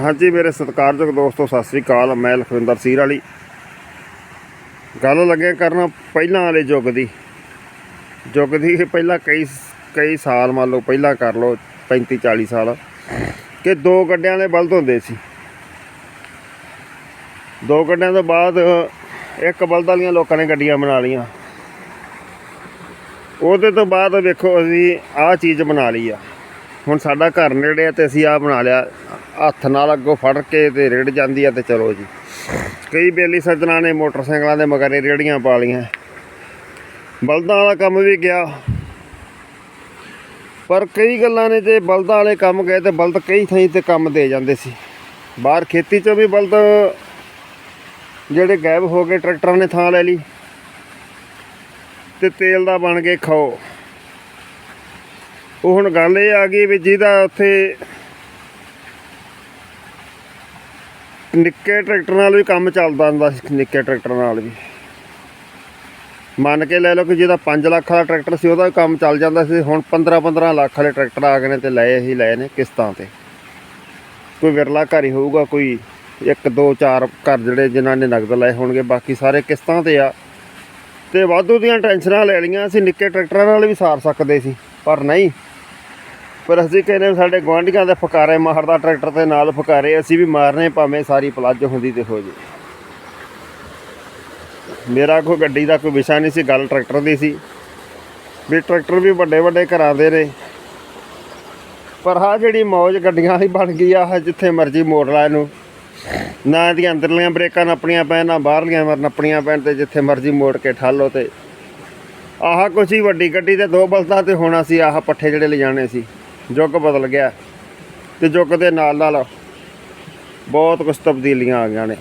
ਹਾਂਜੀ, ਮੇਰੇ ਸਤਿਕਾਰਯੋਗ ਦੋਸਤੋ, ਸਤਿ ਸ੍ਰੀ ਅਕਾਲ। ਮੈਂ ਲਖਵਿੰਦਰ ਸੀਰ ਵਾਲੀ। ਗੱਲ ਲੱਗੇ ਕਰਨ ਪਹਿਲਾਂ ਵਾਲੇ ਯੁੱਗ ਦੀ। ਯੁੱਗ ਦੀ ਪਹਿਲਾਂ ਕਈ ਕਈ ਸਾਲ ਮੰਨ ਲਓ, ਪਹਿਲਾਂ ਕਰ ਲਓ 35 40 ਸਾਲ, ਕਿ ਦੋ ਗੱਡਿਆਂ ਵਾਲੇ ਬਲਦ ਹੁੰਦੇ ਸੀ। ਦੋ ਗੱਡਿਆਂ ਤੋਂ ਬਾਅਦ ਇੱਕ ਬਲਦ ਵਾਲੀਆਂ ਲੋਕਾਂ ਨੇ ਗੱਡੀਆਂ ਬਣਾ ਲਈਆਂ। ਉਹਦੇ ਤੋਂ ਬਾਅਦ ਵੇਖੋ ਅਸੀਂ ਆਹ ਚੀਜ਼ ਬਣਾ ਲਈ ਆ। ਹੁਣ ਸਾਡਾ ਘਰ ਨੇੜੇ ਆ ਤੇ ਅਸੀਂ ਆ ਬਣਾ ਲਿਆ। ਹੱਥ ਨਾਲ ਅੱਗੋਂ ਫੜ ਕੇ ਤੇ ਰੇੜ ਜਾਂਦੀ ਆ ਤੇ ਚਲੋ ਜੀ। ਕਈ ਬੇਲੀ ਸੱਜਣਾ ਨੇ ਮੋਟਰਸਾਈਕਲਾਂ ਦੇ ਮਗਰੇ ਰੇੜੀਆਂ ਪਾ ਲਈਆਂ। ਬਲਦਾਂ ਵਾਲਾ ਕੰਮ ਵੀ ਗਿਆ। ਪਰ ਕਈ ਗੱਲਾਂ ਨੇ ਜੇ ਬਲਦਾਂ ਵਾਲੇ ਕੰਮ ਗਏ ਤੇ ਬਲਦ ਕਈ ਥਾਈਂ ਤੇ ਕੰਮ ਦੇ ਜਾਂਦੇ ਸੀ। ਬਾਹਰ ਖੇਤੀ 'ਚ ਵੀ ਬਲਦ ਜਿਹੜੇ ਗਾਇਬ ਹੋ ਗਏ, ਟਰੈਕਟਰਾਂ ਨੇ ਥਾਂ ਲੈ ਲਈ। ਤੇ ਤੇਲ ਦਾ ਬਣ ਕੇ ਖਾਓ। ਉਹ ਹੁਣ ਗੱਲ ਇਹ ਆ ਗਈ ਵੀ ਜਿਹਦਾ ਉੱਥੇ ਨਿੱਕੇ ਟਰੈਕਟਰ ਨਾਲ ਵੀ ਕੰਮ ਚੱਲਦਾ ਹੁੰਦਾ ਸੀ, ਨਿੱਕੇ ਟਰੈਕਟਰ ਨਾਲ ਵੀ। ਮੰਨ ਕੇ ਲੈ ਲਓ ਕਿ ਜਿਹਦਾ 5 ਲੱਖ ਵਾਲਾ ਟਰੈਕਟਰ ਸੀ, ਉਹਦਾ ਵੀ ਕੰਮ ਚੱਲ ਜਾਂਦਾ ਸੀ। ਹੁਣ 15 15 ਲੱਖ ਵਾਲੇ ਟਰੈਕਟਰ ਆ ਗਏ ਨੇ ਤੇ ਲਏ ਹੀ ਲਏ ਨੇ ਕਿਸ਼ਤਾਂ ਤੇ। ਕੋਈ ਵਿਰਲਾ ਘਰ ਹੀ ਹੋਊਗਾ, ਕੋਈ ਇੱਕ, ਦੋ, ਚਾਰ ਘਰ ਜਿਹੜੇ ਜਿਨ੍ਹਾਂ ਨੇ ਨਗਦ ਲਏ ਹੋਣਗੇ, ਬਾਕੀ ਸਾਰੇ ਕਿਸ਼ਤਾਂ ਤੇ ਆ। ਤੇ ਵਾਧੂ ਦੀਆਂ ਟੈਨਸ਼ਨਾਂ ਲੈ ਲਈਆਂ ਅਸੀਂ ਨਿੱਕੇ ਟਰੈਕਟਰਾਂ ਨਾਲ ਵੀ ਸਾਰ ਸਕਦੇ ਸੀ, ਪਰ ਨਹੀਂ। ਪਰ ਅਸੀਂ ਕਹਿੰਦੇ ਵੀ ਸਾਡੇ ਗੁਆਂਢੀਆਂ ਦੇ ਫਕਾਰੇ ਮਾਰਦਾ, ਟਰੈਕਟਰ ਤੇ ਨਾਲ ਫੁਕਾਰੇ, ਅਸੀਂ ਵੀ ਮਾਰਨੇ ਭਾਵੇਂ ਸਾਰੀ ਪਲੱਜ ਹੁੰਦੀ ਤੇ ਹੋ ਜੇ। ਮੇਰਾ ਕੋਈ ਗੱਡੀ ਦਾ ਕੋਈ ਵਿਸ਼ਾ ਨਹੀਂ ਸੀ, ਗੱਲ ਟਰੈਕਟਰ ਦੀ ਸੀ। ਵੀ ਟਰੈਕਟਰ ਵੀ ਵੱਡੇ ਵੱਡੇ ਘਰਾਂ ਦੇ ਨੇ। ਪਰ ਹਾਂ ਜਿਹੜੀ ਮੌਜ ਗੱਡੀਆਂ ਵਾਲੀ ਬਣ ਗਈ ਆ, ਆਹ ਜਿੱਥੇ ਮਰਜ਼ੀ ਮੋੜ ਲਾ ਇਹਨੂੰ। ਨਾ ਇਹਦੀਆਂ ਅੰਦਰਲੀਆਂ ਬ੍ਰੇਕਾਂ ਨੱਪਣੀਆਂ ਪੈਣ, ਨਾ ਬਾਹਰਲੀਆਂ ਮਰ ਨੱਪਣੀਆਂ ਪੈਣ ਤੇ ਜਿੱਥੇ ਮਰਜ਼ੀ ਮੋੜ ਕੇ ਠਾਲੋ ਤੇ। ਆਹ ਕੁਛ ਹੀ ਵੱਡੀ ਗੱਡੀ ਤੇ ਦੋ ਬਲਦਾਂ ਤੇ ਹੋਣਾ ਸੀ, ਆਹ ਪੱਠੇ ਜਿਹੜੇ ਲਿਜਾਣੇ ਸੀ। ਯੁੱਗ ਬਦਲ ਗਿਆ ਤੇ ਯੁੱਗ ਦੇ ਨਾਲ ਨਾਲ ਬਹੁਤ ਕੁਝ ਤਬਦੀਲੀਆਂ ਆ ਗਈਆਂ ਨੇ।